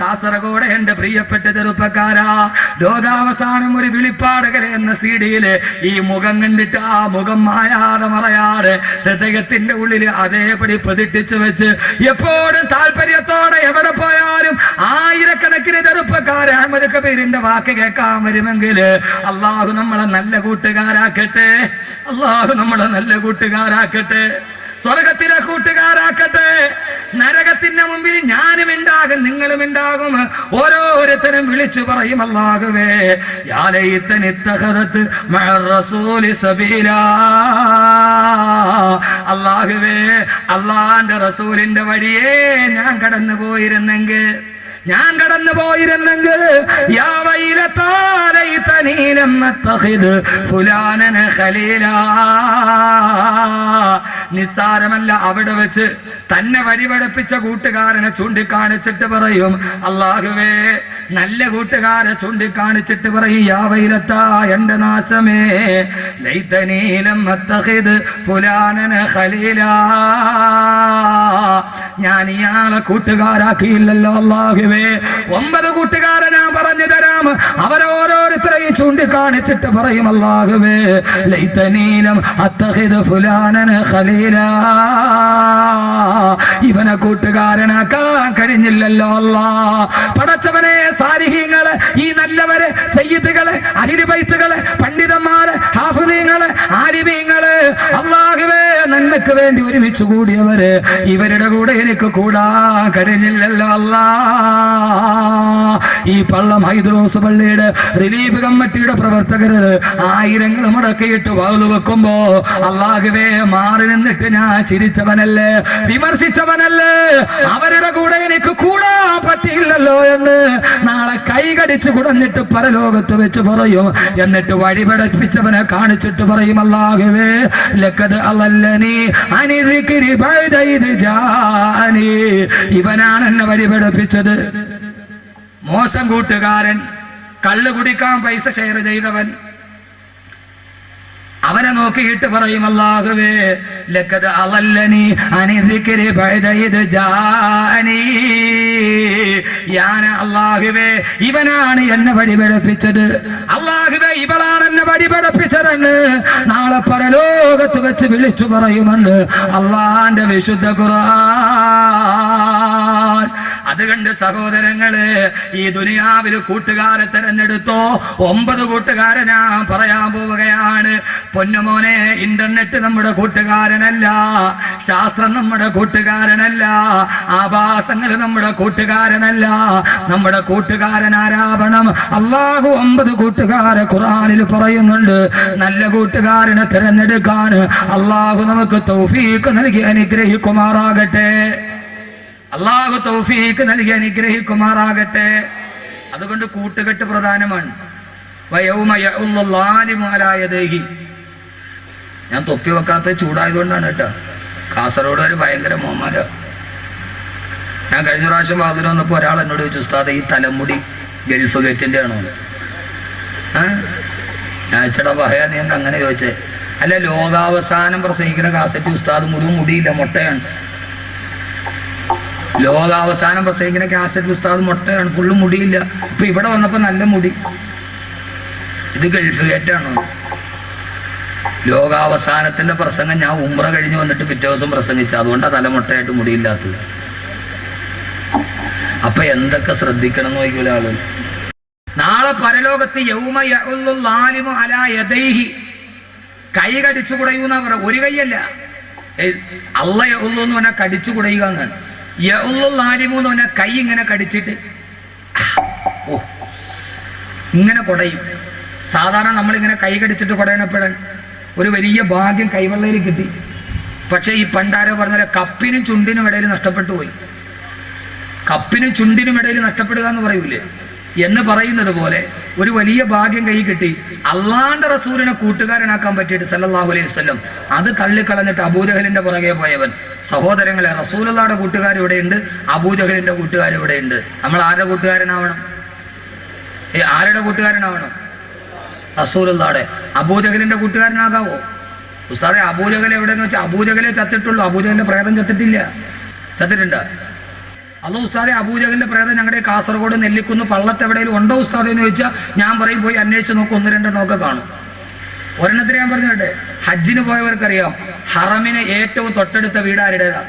കാസർഗോഡ് എന്റെ പ്രിയപ്പെട്ട ചെറുപ്പക്കാരാ. ലോകാവസാനം ഒരു വിളിപ്പാടുകൾ എന്ന സീഡിയിൽ ഈ മുഖം കണ്ടിട്ട് ആ മുഖം മായാതെ മറയാതെ ഹൃദയത്തിന്റെ ഉള്ളിൽ അതേപടി പ്രതിട്ടിച്ചു വെച്ച് എപ്പോഴും താല്പര്യത്തോടെ എവിടെ പോയാലും ആയിരക്കണക്കിന് ചെറുപ്പക്കാരെ അഹമ്മദ് കബീറിന്റെ വാക്ക് കേൾക്കാൻ വരുമെങ്കിൽ അള്ളാഹു നമ്മളെ നല്ല കൂട്ടുകാരാക്കട്ടെ. അള്ളാഹു നമ്മളെ നല്ല കൂട്ടുകാരാക്കട്ടെ. സ്വർഗത്തിലെ കൂട്ടുകാരാക്കട്ടെ. നരകത്തിന്റെ മുമ്പിൽ ഞാനും ഉണ്ടാകും നിങ്ങളും ഉണ്ടാകും. ഓരോരുത്തരും വിളിച്ചു പറയും അല്ലാഹുവേ യാ ലൈതനി ഇത്തഖദത് മഅ റസൂലി സബീലാ. അല്ലാഹുവേ അള്ളാന്റെ റസൂലിന്റെ വഴിയേ ഞാൻ കടന്നു പോയിരുന്നെങ്കിൽ ഞാൻ കടന്നു പോയിരുന്നെങ്കിൽ നിസ്സാരമല്ല അവിടെ വെച്ച് തന്നെ വഴിപടപ്പിച്ച കൂട്ടുകാരനെ ചൂണ്ടിക്കാണിച്ചിട്ട് പറയും അള്ളാഹുവേ നല്ല കൂട്ടുകാരെ ചൂണ്ടിക്കാണിച്ചിട്ട് പറയും യാ വൈലത്താ എന്റെ നാശമേ ലൈതനീലം അത്തഖിദ് ഫുലാനന ഖലീലാ. ഞാൻ ഇയാളെ കൂട്ടുകാരാക്കിയില്ലല്ലോ അള്ളാഹുവേ ഒമ്പത് കൂട്ടുകാരെ ഞാൻ പറഞ്ഞു തരാം. അവരോരോരുത്തരെയും ചൂണ്ടിക്കാണിച്ചിട്ട് പറയും അള്ളാഹുവേ ലൈതനീലം ഇവനെ കൂട്ടുകാരനാക്കാൻ കഴിഞ്ഞില്ലല്ലോ അല്ലാ. പടച്ചവനെ സാരിഹീങ്ങൾ ഈ നല്ലവര് സയ്യിദുകൾ അഹിരിബൈത്തുകൾ പണ്ഡിതന്മാര് ഹാഫുദീങ്ങൾ ആലിമീങ്ങൾ അള്ളാഹുവേ നന്മക്ക് വേണ്ടി ഒരുമിച്ച് കൂടിയവര് ഇവരുടെ കൂടെ എനിക്ക് കൂടാ കഴിഞ്ഞില്ലല്ലോ അല്ലാ. ഈ പള്ളം ഹൈദ്രോസ് പള്ളിയുടെ റിലീഫ് കമ്മിറ്റിയുടെ പ്രവർത്തകര് ആയിരങ്ങൾ മുടക്കിയിട്ട് വാതു വെക്കുമ്പോ അള്ളാഹുവേ മാറി നിന്നിട്ട് ഞാൻ ചിരിച്ചവനല്ലേ വിമർശിച്ചവനല്ലേ അവരുടെ കൂടെ എനിക്ക് കൂടാ പറ്റിയില്ലല്ലോ എന്ന് നാളെ കൈകടിച്ച് കുടഞ്ഞിട്ട് പരലോകത്ത് വെച്ച് പറയും. എന്നിട്ട് വഴിപടപ്പിച്ചവനെ കാണിച്ചിട്ട് പറയും അല്ലാഹുവേ ലക്കത് അല്ലനി അനിതിക്കിരി ഇവനാണ് എന്നെ വഴിപടപ്പിച്ചത് മോശം കൂട്ടുകാരൻ കള്ളു കുടിക്കാൻ പൈസ ഷെയർ ചെയ്തവൻ അവനെ നോക്കിയിട്ട് പറയും അള്ളാഹുവേ ലക്കത് അലല്ലനി അനിദിക്കരി ബൈദയിദ് ജാനി യാന അല്ലാഹുവേ ഇവനാണ് എന്നെ വഴി അല്ലാഹുവേ ഇവളാണ് എന്നെ വഴി നാളെ പരലോകത്ത് വെച്ച് വിളിച്ചു പറയുമെന്ന് അള്ളാന്റെ വിശുദ്ധ ഖുർആൻ. അതുകൊണ്ട് സഹോദരങ്ങൾ ഈ ദുനിയാവിൽ കൂട്ടുകാരെ തെരഞ്ഞെടുത്തോ ഒമ്പത് കൂട്ടുകാരെ ഞാൻ പറയാൻ പോവുകയാണ്. പൊന്നുമോനെ ഇന്റർനെറ്റ് നമ്മുടെ കൂട്ടുകാരനല്ല ശാസ്ത്രം നമ്മുടെ കൂട്ടുകാരനല്ല ആഭാസങ്ങൾ നമ്മുടെ കൂട്ടുകാരനല്ല നമ്മുടെ കൂട്ടുകാരൻ ആരാപണം അള്ളാഹു ഒമ്പത് കൂട്ടുകാരെ ഖുറാനിൽ പറയുന്നുണ്ട്. നല്ല കൂട്ടുകാരനെ തിരഞ്ഞെടുക്കാൻ അള്ളാഹു നമുക്ക് തൗഫീക്ക് നൽകി അനുഗ്രഹിക്കുമാറാകട്ടെ. അള്ളാഹു തൗഫീഖ് നൽകി അനുഗ്രഹിക്കുമാറാകട്ടെ. അതുകൊണ്ട് കൂട്ടുകെട്ട് പ്രധാനമാണ്. ഞാൻ തൊപ്പി വെക്കാത്ത ചൂടായതുകൊണ്ടാണ് കേട്ടോ. കാസർഗോഡ് ഭയങ്കര മോമാര. ഞാൻ കഴിഞ്ഞ പ്രാവശ്യം വാതിൽ വന്നപ്പോൾ ഒരാൾ എന്നോട് ചോദിച്ചു ഉസ്താദ് ഈ തലമുടി ഗൾഫ് ഗേറ്റിന്റെ ആണോ? ഞാൻ ചേട്ടാ പറയാ നീ എന്താ അങ്ങനെ ചോദിച്ചേ? അല്ല ലോകാവസാനം പ്രസംഗിക്കുന്ന കാസറ്റ് ഉസ്താദ് മുഴുവൻ മുടിയില്ല മുട്ടയാണ്. ലോകാവസാനം പ്രസംഗിക്കുന്ന കാസറ്റ് ഉസ്താദ് മുട്ടയാണ്. ഫുള്ള് മുടിയില്ല. ഇപ്പൊ ഇവിടെ വന്നപ്പോ നല്ല മുടി. ഇത് ഗൾഫ് ഗേറ്റാണോ. ലോകാവസാനത്തിന്റെ പ്രസംഗം ഞാൻ ഉമ്ര കഴിഞ്ഞ് വന്നിട്ട് പിറ്റേ ദിവസം പ്രസംഗിച്ചു. അതുകൊണ്ടാണ് തലമുട്ടയായിട്ട് മുടിയില്ലാത്തത്. അപ്പൊ എന്തൊക്കെ ശ്രദ്ധിക്കണം എന്ന് നോക്കിയുള്ള ആൾ? നാളെ പരലോകത്ത് യൗമ യദൈഹി. കൈ കടിച്ചു കുടയൂന്നാ പറ ഒരു കൈയല്ല. അല്ല അള്ള എന്ന് പറഞ്ഞാൽ കടിച്ചു കുടയുക എന്നാണ്. എന്ന് പറഞ്ഞാൽ കൈ ഇങ്ങനെ കടിച്ചിട്ട് ഓ ഇങ്ങനെ കുടയും. സാധാരണ നമ്മളിങ്ങനെ കൈ കടിച്ചിട്ട് കുടയണപ്പോഴാണ് ഒരു വലിയ ഭാഗ്യം കൈവെള്ളയിൽ കിട്ടി. പക്ഷേ ഈ പണ്ടാരോ പറഞ്ഞാൽ കപ്പിനും ചുണ്ടിനും ഇടയിൽ നഷ്ടപ്പെട്ടു പോയി. കപ്പിനും ചുണ്ടിനും ഇടയിൽ നഷ്ടപ്പെടുക എന്ന് പറയൂലേ? എന്ന് പറയുന്നത് പോലെ ഒരു വലിയ ഭാഗ്യം കൈ കിട്ടി. അള്ളാണ്ട റസൂലിനെ കൂട്ടുകാരനാക്കാൻ പറ്റിയിട്ട് സല്ലല്ലാഹു അലൈഹി വസല്ലം അത് തള്ളിക്കളഞ്ഞിട്ട് അബൂജഹലിന്റെ പുറകെ പോയവൻ. സഹോദരങ്ങളെ റസൂലുള്ളാടെ കൂട്ടുകാർ ഇവിടെയുണ്ട് അബൂജഹലിന്റെ കൂട്ടുകാർ ഇവിടെയുണ്ട്. നമ്മൾ ആരുടെ കൂട്ടുകാരനാവണം? ഏ ആരുടെ കൂട്ടുകാരനാവണം? റസൂലുള്ളാടെ അബൂജഹലിന്റെ കൂട്ടുകാരനാകാവോ? ഉസ്താദെ അബൂജഹൽ എവിടെയെന്ന് വെച്ചാൽ അബൂജഹലെ ചത്തിട്ടുള്ളൂ. അബൂജഹലിന്റെ പ്രേതം ചത്തിട്ടില്ല. ചത്തിട്ടുണ്ട്? അതോ ഉസ്താദെ അബൂജഹലിന്റെ പ്രേതം ഞങ്ങളുടെ കാസർഗോഡ് നെല്ലിക്കുന്ന് പള്ളത്തെവിടെയും ഉണ്ടോ ഉസ്താദെ എന്ന് ചോദിച്ചാൽ ഞാൻ പറയും പോയി അന്വേഷിച്ച് നോക്കും ഒന്ന് രണ്ടെണ്ണമൊക്കെ കാണും. ഒരെണ്ണത്തിന് ഞാൻ പറഞ്ഞോട്ടെ? ഹജ്ജിന് പോയവർക്കറിയാം. ഹറമിന് ഏറ്റവും തൊട്ടടുത്ത വീട് ആരുടേതാ?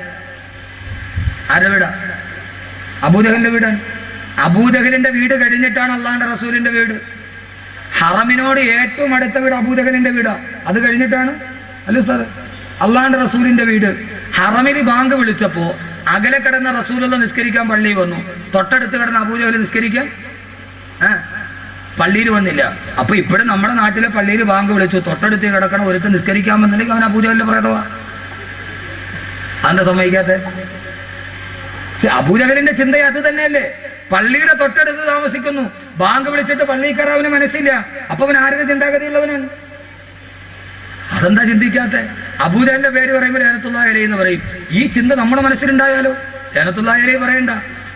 ആരുടെ വീടാ? അബൂദഹലിന്റെ വീടാണ് അബൂദഹലിന്റെ വീട് കഴിഞ്ഞിട്ടാണ് അള്ളാന്റെ റസൂലിന്റെ വീട്. ഹറമിനോട് ഏറ്റവും അടുത്ത വീട് അബൂദഹലിന്റെ വീടാ. അത് കഴിഞ്ഞിട്ടാണ്? അല്ല ഉസ്താദ്? അള്ളാന്റെ റസൂലിന്റെ വീട്. ഹറമിൽ ബാങ്ക് വിളിച്ചപ്പോ അകലെ കിടന്ന റസൂലുള്ള നിസ്കരിക്കാൻ പള്ളി വന്നു. തൊട്ടടുത്ത് കിടന്ന അബൂജഹൽ നിസ്കരിക്കാൻ ഏ? പള്ളിയിൽ വന്നില്ല. അപ്പൊ ഇപ്പോഴും നമ്മുടെ നാട്ടിലെ പള്ളിയിൽ ബാങ്ക് വിളിച്ചു. തൊട്ടടുത്ത് കിടക്കണം ഒരുത്ത് നിസ്കരിക്കാൻ വന്നില്ലെങ്കിൽ അവൻ അബൂജഹലിന്റെ പ്രേതവാ. അതെന്താ സമ്മതിക്കാത്ത അബൂജഹലിന്റെ ചിന്ത അത് തന്നെയല്ലേ. പള്ളിയുടെ തൊട്ടടുത്ത് താമസിക്കുന്നു. ബാങ്ക് വിളിച്ചിട്ട് പള്ളിയിൽ കയറാൻ അവന് മനസ്സില്ല. അപ്പൊ അവൻ ആരുടെ ചിന്താഗതിയുള്ളവനാണ്? അതെന്താ ചിന്തിക്കാത്ത? അബൂജഹലിന്റെ പേര് പറയുമ്പോൾ ഏനത്തുള്ള എന്ന് പറയും. ഈ ചിന്ത നമ്മുടെ മനസ്സിലുണ്ടായാലോ? ഏനത്തുള്ള പറയണ്ട.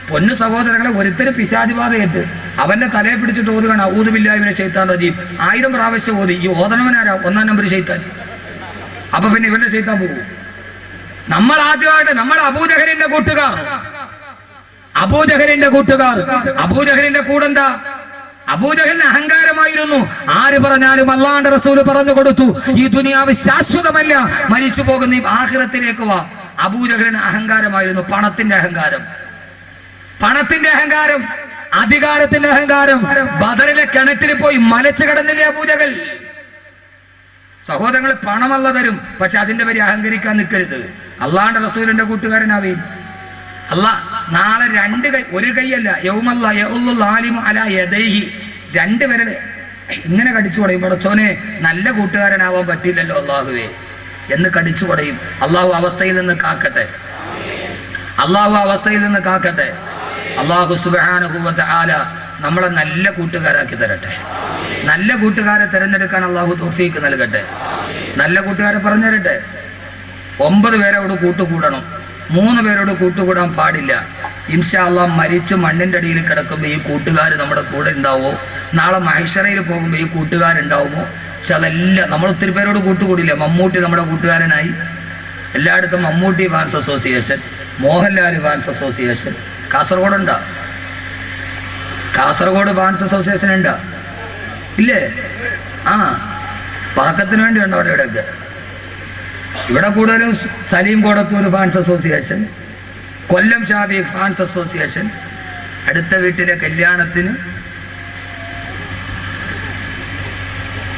പൊന്നു സഹോദരങ്ങളെ ഒരുത്തര് പിശാചിബാധയിട്ട് അവന്റെ തലയെ പിടിച്ചിട്ട് ഓതുകയാണ് ഊതുബില്ലാവിനെ ചെയ്ത്താൻ റജീം. ആയിരം പ്രാവശ്യം ഓതി ഈ ഓതണവനാരാ ഒന്നാം നമ്പർ ചെയ്ത്താൻ അപ്പൊ പിന്നെ ഇവന്റെ ചെയ്ത്താൻ പോകും നമ്മൾ ആദ്യമായിട്ട് നമ്മൾ അബൂജഹലിന്റെ കൂട്ടുകാർ. അബൂജഹലിന്റെ കൂട്ടുകാർ. അബൂജഹലിന്റെ കൂടെന്താ? അബൂജഹലിന് അഹങ്കാരമായിരുന്നു. ആര് പറഞ്ഞാലും അള്ളാന്റെ റസൂൽ പറഞ്ഞു കൊടുത്തു. ഈ ദുനിയാവ് ശാശ്വതമല്ല. മരിച്ചു പോകുന്ന ഈ ആഹ്റത്തിലേക്ക് വാ. അബൂജഹലിന് അഹങ്കാരമായിരുന്നു പണത്തിന്റെ അഹങ്കാരം. പണത്തിന്റെ അഹങ്കാരം അധികാരത്തിന്റെ അഹങ്കാരം ബദറിലെ കിണറ്റിൽ പോയി മലച്ചു കിടന്നില്ലേ പൂജകൾ? സഹോദരങ്ങൾ പണമല്ല തരും പക്ഷെ അതിന്റെ പേര് അഹങ്കരിക്കാൻ നിൽക്കരുത്. അള്ളാണ്ട് റസൂലിന്റെ കൂട്ടുകാരനാവേ അല്ല നാളെ രണ്ട് കൈ ഒരു കൈയല്ല യൗമല്ല യൗലുൽ അല യദൈഹി. രണ്ട് വിരൽ ഇങ്ങനെ കടിച്ചു കൊടുയും പടച്ചോനെ നല്ല കൂട്ടുകാരനാവാൻ പറ്റില്ലല്ലോ അള്ളാഹുവേ. എന്ന് കടിച്ചു കൊടുയും അള്ളാഹു അവസ്ഥയിൽ നിന്ന് കാക്കട്ടെ. അള്ളാഹു അവസ്ഥയിൽ നിന്ന് കാക്കട്ടെ. അള്ളാഹു സുബാനുഭൂവത്തെ ആല നമ്മളെ നല്ല കൂട്ടുകാരാക്കി തരട്ടെ. നല്ല കൂട്ടുകാരെ തിരഞ്ഞെടുക്കാൻ അള്ളാഹു തോഫീക്ക് നൽകട്ടെ. നല്ല കൂട്ടുകാരെ പറഞ്ഞു തരട്ടെ ഒമ്പത് പേരോട് കൂട്ടുകൂടണം. മൂന്ന് പേരോട് കൂട്ടുകൂടാൻ പാടില്ല. ഇൻഷാ അള്ളാഹ് മരിച്ച് മണ്ണിന്റെ അടിയിൽ കിടക്കുമ്പോൾ ഈ കൂട്ടുകാർ നമ്മുടെ കൂടെ ഉണ്ടാവോ? നാളെ മഹേശ്വരയിൽ പോകുമ്പോൾ ഈ കൂട്ടുകാരുണ്ടാവുമോ? അതെല്ലാം നമ്മൾ ഒത്തിരി പേരോട് കൂട്ടുകൂടില്ല. മമ്മൂട്ടി നമ്മുടെ കൂട്ടുകാരനായി. എല്ലായിടത്തും Mammootty fans association Mohanlal fans association Kasaragod ഉണ്ടോ കാസർഗോഡ് ഫാൻസ് അസോസിയേഷൻ ഉണ്ടോ ഇല്ലേ? ആ പറക്കത്തിന് വേണ്ടി ഉണ്ടോ അവിടെ ഇവിടെയൊക്കെ. ഇവിടെ കൂടുതലും Saleem Kodathoor fans association Kollam Shabi fans association അടുത്ത വീട്ടിലെ കല്യാണത്തിന്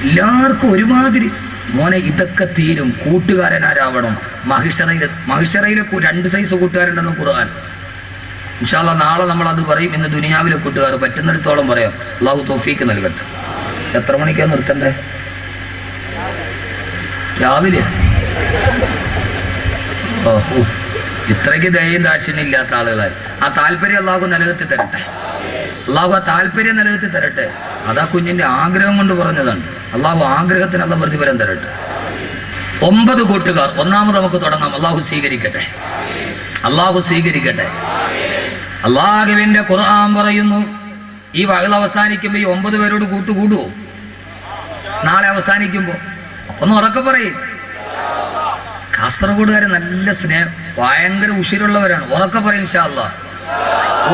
എല്ലാവർക്കും ഒരുമാതിരി. മോനെ ഇതൊക്കെ തീരും. കൂട്ടുകാരനാരാവണം. മഹിഷറയിൽ മഹിഷറയിലെ രണ്ട് സൈസ് കൂട്ടുകാരുണ്ടെന്ന് ഖുർആൻ. ഇൻഷാല്ല നാളെ നമ്മൾ അത് പറയും ഇന്ന് ദുനിയാവിലെ കൂട്ടുകാർ പറ്റുന്നിടത്തോളം പറയാം. അള്ളാഹു തോഫീക്ക് നൽകട്ടെ. എത്ര മണിക്കാ നിർത്തണ്ടേ? രാവിലെ? ഓ ഉ. ഇത്രയ്ക്ക് ദയയും ദാക്ഷിണ്യം ഇല്ലാത്ത ആളുകളായി. ആ താല്പര്യം അള്ളാഹു നിലനിർത്തി തരട്ടെ. അള്ളാഹു ആ താല്പര്യം നിലനിർത്തി തരട്ടെ. അതാ കുഞ്ഞിന്റെ ആഗ്രഹം കൊണ്ട് പറഞ്ഞതാണ്. അള്ളാഹു ആഗ്രഹത്തിനുള്ള പ്രതിഫലം തരട്ടെ. ഒമ്പത് കൂട്ടുകാർ ഒന്നാമത് നമുക്ക് തുടങ്ങാം. അള്ളാഹു സ്വീകരിക്കട്ടെ. അള്ളാഹു സ്വീകരിക്കട്ടെ. അള്ളാഹുവിന്റെ ഖുർആൻ പറയുന്നു. ഈ വകൾ അവസാനിക്കുമ്പോൾ ഈ ഒമ്പത് പേരോട് കൂട്ടുകൂടുവോ നാളെ അവസാനിക്കുമ്പോൾ ഒന്ന് ഉറക്കെ പറയും. കാസർഗോഡുകാരെ നല്ല സ്നേഹം ഭയങ്കര ഉഷിരുള്ളവരാണ് ഉറക്കെ പറയും ഷാല്ല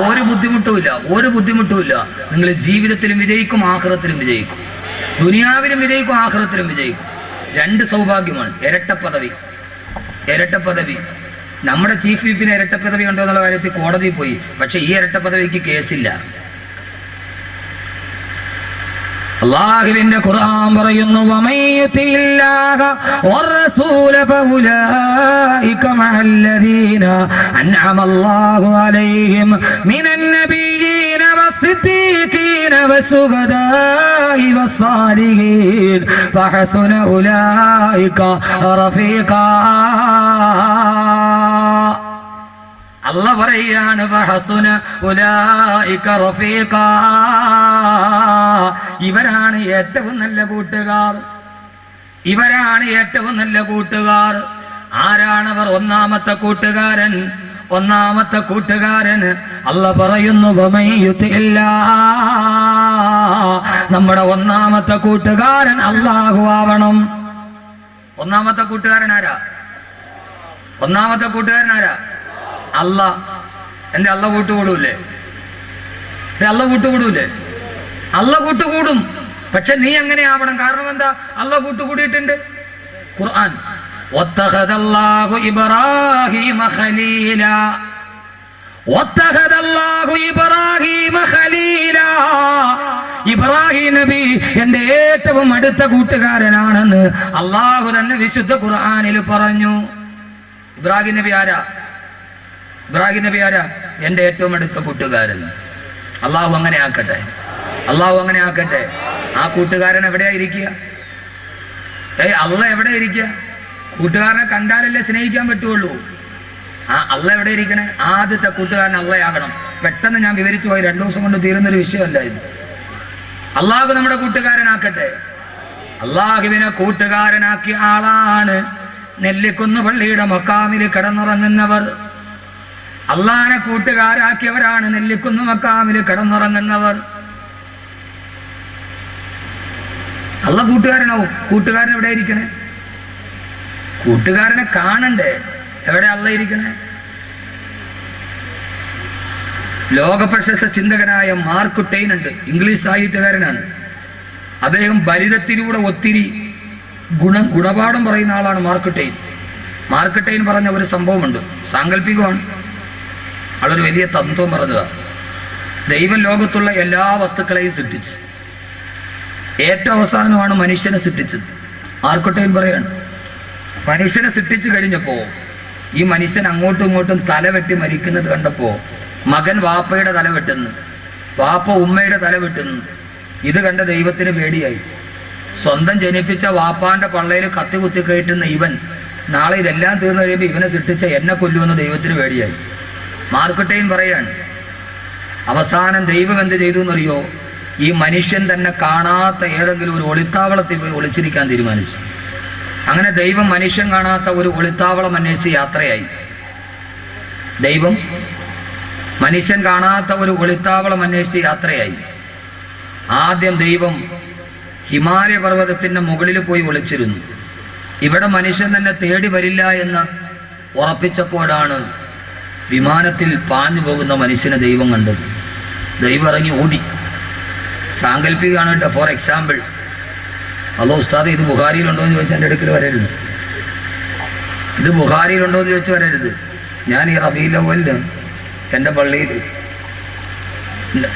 ഒരു ബുദ്ധിമുട്ടുമില്ല ഒരു ബുദ്ധിമുട്ടുമില്ല നിങ്ങൾ ജീവിതത്തിലും വിജയിക്കും ആഹ്റത്തിലും വിജയിക്കും. ദുനിയാവിലും വിജയിക്കും ആഹ്റത്തിലും വിജയിക്കും. രണ്ട് സൗഭാഗ്യമാണ് ഇരട്ട പദവി. ഇരട്ട പദവി. നമ്മുടെ ചീഫ് വിപ്പിന് ഇരട്ട പദവി ഉണ്ടോ എന്നുള്ള കാര്യത്തിൽ കോടതി പോയി. പക്ഷെ ഈ ഇരട്ട പദവിക്ക് കേസില്ല. അള്ളാഹുവിന്റെ ഖുർആൻ പറയുന്നു വമയ്യത്തില്ലാഹ വറസൂല ഫൗലൈക മഅല്ലദീന അൻഅമല്ലാഹു അലൈഹിം മിനൻ നബിയീന വസ്സിദ്ദീഖീന വശുഹദാഇ വസ്സാലിഹീൻ ഫഹസുന ഉലൈക റഫീഖാ. അല്ല പറയാണ് ഇവരാണ് ഏറ്റവും നല്ല കൂട്ടുകാർ. ഇവരാണ് ഏറ്റവും നല്ല കൂട്ടുകാർ. ആരാണവർ ഒന്നാമത്തെ കൂട്ടുകാരൻ? ഒന്നാമത്തെ കൂട്ടുകാരൻ അല്ല പറയുന്നു നമ്മുടെ ഒന്നാമത്തെ കൂട്ടുകാരൻ അള്ളാഹു ആവണം. ഒന്നാമത്തെ കൂട്ടുകാരൻ ആരാ? ഒന്നാമത്തെ കൂട്ടുകാരൻ ആരാ? അല്ല. എന്റെ അള്ള കൂട്ടുകൂടൂലേ? എന്റെ അള്ള കൂട്ടുകൂടൂലേ? അള്ള കൂട്ടുകൂടും. പക്ഷെ നീ എങ്ങനെ ആവണം? കാരണം എന്താ? അള്ള കൂട്ടുകൂടിയിട്ടുണ്ട്. ഖുർആൻ. ഇബ്രാഹീമ ഖലീല. ഇബ്രാഹിം നബി എന്റെ ഏറ്റവും അടുത്ത കൂട്ടുകാരനാണെന്ന് അള്ളാഹു തന്നെ വിശുദ്ധ ഖുർആാനിൽ പറഞ്ഞു. ഇബ്രാഹിം നബി ആരാ? ഇബ്രാഹിം നബി ആരാ? എന്റെ ഏറ്റവും അടുത്ത കൂട്ടുകാരൻ. അള്ളാഹു അങ്ങനെ ആക്കട്ടെ. അള്ളാഹു അങ്ങനെ ആക്കട്ടെ. ആ കൂട്ടുകാരൻ എവിടെയാ ഇരിക്കുക? ഏയ് അള്ള എവിടെ ഇരിക്കുക? കൂട്ടുകാരനെ കണ്ടാലല്ലേ സ്നേഹിക്കാൻ പറ്റുള്ളൂ. ആ അള്ള എവിടെ ഇരിക്കണേ? ആദ്യത്തെ കൂട്ടുകാരൻ അള്ളയാകണം. പെട്ടെന്ന് ഞാൻ വിവരിച്ചു പോയി. രണ്ടു ദിവസം കൊണ്ട് തീരുന്നൊരു വിഷയമല്ല ഇത്. അള്ളാഹു നമ്മുടെ കൂട്ടുകാരനാക്കട്ടെ. അള്ളാഹുവിനെ കൂട്ടുകാരനാക്കിയ ആളാണ് നെല്ലിക്കുന്ന് പള്ളിയുടെ മക്കാമിൽ കിടന്നുറങ്ങുന്നവർ. അള്ളാഹിനെ കൂട്ടുകാരാക്കിയവരാണ് നെല്ലിക്കുന്ന മക്കാമിൽ കിടന്നുറങ്ങുന്നവർ. അള്ള കൂട്ടുകാരനാവും. കൂട്ടുകാരൻ എവിടെ ഇരിക്കണേ? കൂട്ടുകാരനെ കാണണ്ടേ? എവിടെ അള്ള ഇരിക്കണേ? ലോക പ്രശസ്ത ചിന്തകനായ മാർക്ക് ടെയിൻ ഉണ്ട് ഇംഗ്ലീഷ് സാഹിത്യകാരനാണ്. അദ്ദേഹം ബലിതത്തിലൂടെ ഒത്തിരി ഗുണം ഗുണപാഠം പറയുന്ന ആളാണ് മാർക്ക് ടെയിൻ. മാർക്ക് ടെയിൻ പറഞ്ഞ ഒരു സംഭവമുണ്ട്. സാങ്കല്പികമാണ് ആളൊരു വലിയ തത്വം പറഞ്ഞതാണ് ദൈവം ലോകത്തുള്ള എല്ലാ വസ്തുക്കളെയും സൃഷ്ടിച്ചു. ഏറ്റവും അവസാനമാണ് മനുഷ്യനെ സൃഷ്ടിച്ചത്. ആർക്കോട്ടയും പറയാണ്. മനുഷ്യനെ സൃഷ്ടിച്ചു കഴിഞ്ഞപ്പോൾ ഈ മനുഷ്യൻ അങ്ങോട്ടും ഇങ്ങോട്ടും തല വെട്ടി മരിക്കുന്നത് കണ്ടപ്പോൾ മകൻ വാപ്പയുടെ തല വെട്ടുന്നു. വാപ്പ ഉമ്മയുടെ തല വെട്ടുന്നു. ഇത് കണ്ട ദൈവത്തിന് പേടിയായി. സ്വന്തം ജനിപ്പിച്ച വാപ്പാന്റെ പള്ളയിൽ കത്തി കുത്തി കയറ്റുന്ന ഇവൻ നാളെ ഇതെല്ലാം തീർന്നു കഴിയുമ്പോൾ ഇവനെ സൃഷ്ടിച്ച എന്നെ കൊല്ലുമെന്ന് ദൈവത്തിന് പേടിയായി. മാർക്കട്ടയും പറയാണ്. അവസാനം ദൈവം എന്ത് ചെയ്തു എന്നറിയോ? ഈ മനുഷ്യൻ തന്നെ കാണാത്ത ഏതെങ്കിലും ഒരു ഒളിത്താവളത്തിൽ പോയി ഒളിച്ചിരിക്കാൻ തീരുമാനിച്ചു. അങ്ങനെ ദൈവം മനുഷ്യൻ കാണാത്ത ഒരു ഒളിത്താവളം അന്വേഷിച്ച് യാത്രയായി. ദൈവം മനുഷ്യൻ കാണാത്ത ഒരു ഒളിത്താവളം അന്വേഷിച്ച് യാത്രയായി. ആദ്യം ദൈവം ഹിമാലയ പർവതത്തിന്റെ മുകളിൽ പോയി ഒളിച്ചിരുന്നു. ഇവിടെ മനുഷ്യൻ തന്നെ തേടി വരില്ല എന്ന് ഉറപ്പിച്ചപ്പോഴാണ് വിമാനത്തിൽ പാഞ്ഞു പോകുന്ന മനുഷ്യനെ ദൈവം കണ്ടത് ദൈവം ഇറങ്ങി ഓടി. സാങ്കല്പികമാണ് കേട്ടോ ഫോർ എക്സാമ്പിൾ അതോ ഉസ്താദ് ഇത് ബുഹാരിയിലുണ്ടോ എന്ന് ചോദിച്ചാൽ എന്റെ അടുക്കൽ വരരുത്. ഇത് ബുഹാരിയിലുണ്ടോ എന്ന് ചോദിച്ചാൽ വരരുത്. ഞാൻ ഈ റബീൽ അവലിന് എന്റെ പള്ളിയിൽ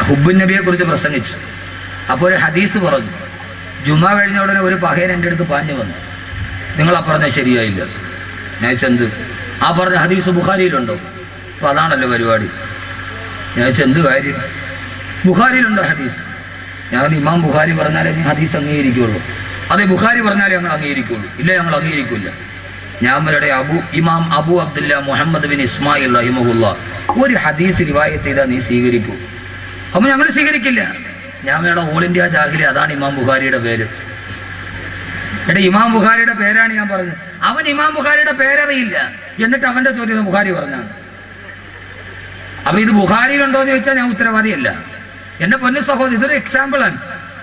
ഹുബുൻ നബിയെ കുറിച്ച് പ്രസംഗിച്ചു. അപ്പോൾ ഒരു ഹദീസ് പറഞ്ഞു. ജുമ കഴിഞ്ഞ ഉടനെ ഒരു പഹയൻ എന്റെ അടുത്ത് പാഞ്ഞു വന്നു. നിങ്ങൾ പറഞ്ഞ ശരിയായില്ല. ഞാൻ ചെന്ത് ആ പറഞ്ഞ ഹദീസ് ബുഖാരിയിലുണ്ടോ? അപ്പോൾ അതാണല്ലോ പരിപാടി. ഞാൻ വെച്ചാൽ എന്ത് കാര്യം? ബുഖാരിയിലുണ്ട് ഹദീസ്. ഞാൻ ഇമാം ബുഖാരി പറഞ്ഞാലേ ഹദീസ് അംഗീകരിക്കുള്ളൂ. അതെ ബുഖാരി പറഞ്ഞാലേ ഞങ്ങൾ അംഗീകരിക്കുള്ളൂ. ഇല്ല ഞങ്ങൾ അംഗീകരിക്കില്ല. ഞാൻ അവരുടെ Abu Imam Abu Abdullah Muhammad bin Ismail റഹിമഹുല്ല. ഒരു ഹദീസ് റിവായത്ത് ചെയ്താൽ നീ സ്വീകരിക്കൂ. അപ്പം ഞങ്ങൾ സ്വീകരിക്കില്ല. ഞാൻ അവരുടെ ഓൾ ഇന്ത്യ ജാഹിലി അതാണ് ഇമാം ബുഖാരിയുടെ പേര്. എടാ ഇമാം ബുഖാരിയുടെ പേരാണ് ഞാൻ പറഞ്ഞത്. അവൻ ഇമാം ബുഖാരിയുടെ പേരറിയില്ല. എന്നിട്ട് അവന്റെ ചോദ്യം ബുഖാരി പറഞ്ഞാണ്. അപ്പൊ ഇത് ബുഖാരിയിലുണ്ടോ എന്ന് ചോദിച്ചാൽ ഞാൻ ഉത്തരവാദിയല്ല. എന്റെ പൊന്നു സഹോദരി ഇതൊരു എക്സാമ്പിളാണ്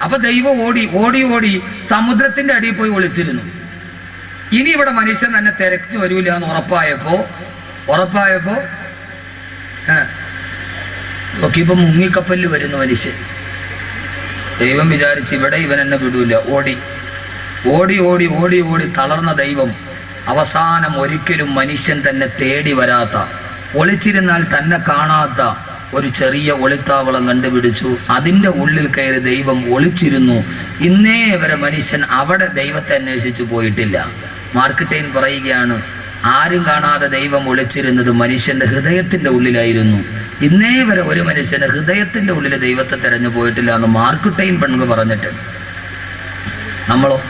അപ്പൊ ദൈവം ഓടി ഓടി ഓടി സമുദ്രത്തിന്റെ അടിയിൽ പോയി ഒളിച്ചിരുന്നു. ഇനി ഇവിടെ മനുഷ്യൻ തന്നെ തിരക്കി വരൂല എന്ന് ഉറപ്പായപ്പോ ഉറപ്പായപ്പോ നോക്കിയപ്പോ മുങ്ങിക്കപ്പലിൽ വരുന്നു മനുഷ്യൻ. ദൈവം വിചാരിച്ച് ഇവിടെ ഇവൻ എന്നെ വിടൂല ഓടി. ഓടി ഓടി ഓടി ഓടി തളർന്ന ദൈവം അവസാനം ഒരിക്കലും മനുഷ്യൻ തന്നെ തേടി വരാത്ത ഒളിച്ചിരുന്നാൽ തന്നെ കാണാത്ത ഒരു ചെറിയ ഒളിത്താവളം കണ്ടുപിടിച്ചു. അതിന്റെ ഉള്ളിൽ കയറി ദൈവം ഒളിച്ചിരുന്നു. ഇന്നേ വരെ മനുഷ്യൻ അവിടെ ദൈവത്തെ അന്വേഷിച്ചു പോയിട്ടില്ല. മാർക്കറ്റൈൻ പറയുകയാണ് ആരും കാണാതെ ദൈവം ഒളിച്ചിരുന്നത് മനുഷ്യന്റെ ഹൃദയത്തിന്റെ ഉള്ളിലായിരുന്നു. ഇന്നേ വരെ ഒരു മനുഷ്യന്റെ ഹൃദയത്തിന്റെ ഉള്ളിൽ ദൈവത്തെ തെരഞ്ഞു പോയിട്ടില്ല എന്ന് മാർക്കുട്ടൈൻ പെണ്ണുങ്ങ് പറഞ്ഞിട്ട്. നമ്മളോ?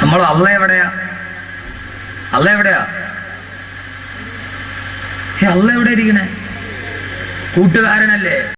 നമ്മളോ? അള്ള എവിടെയാ? അള്ള എവിടെയാ? അള്ള എവിടെ ഇരിക്കണേ? കൂട്ടുകാരനല്ലേ?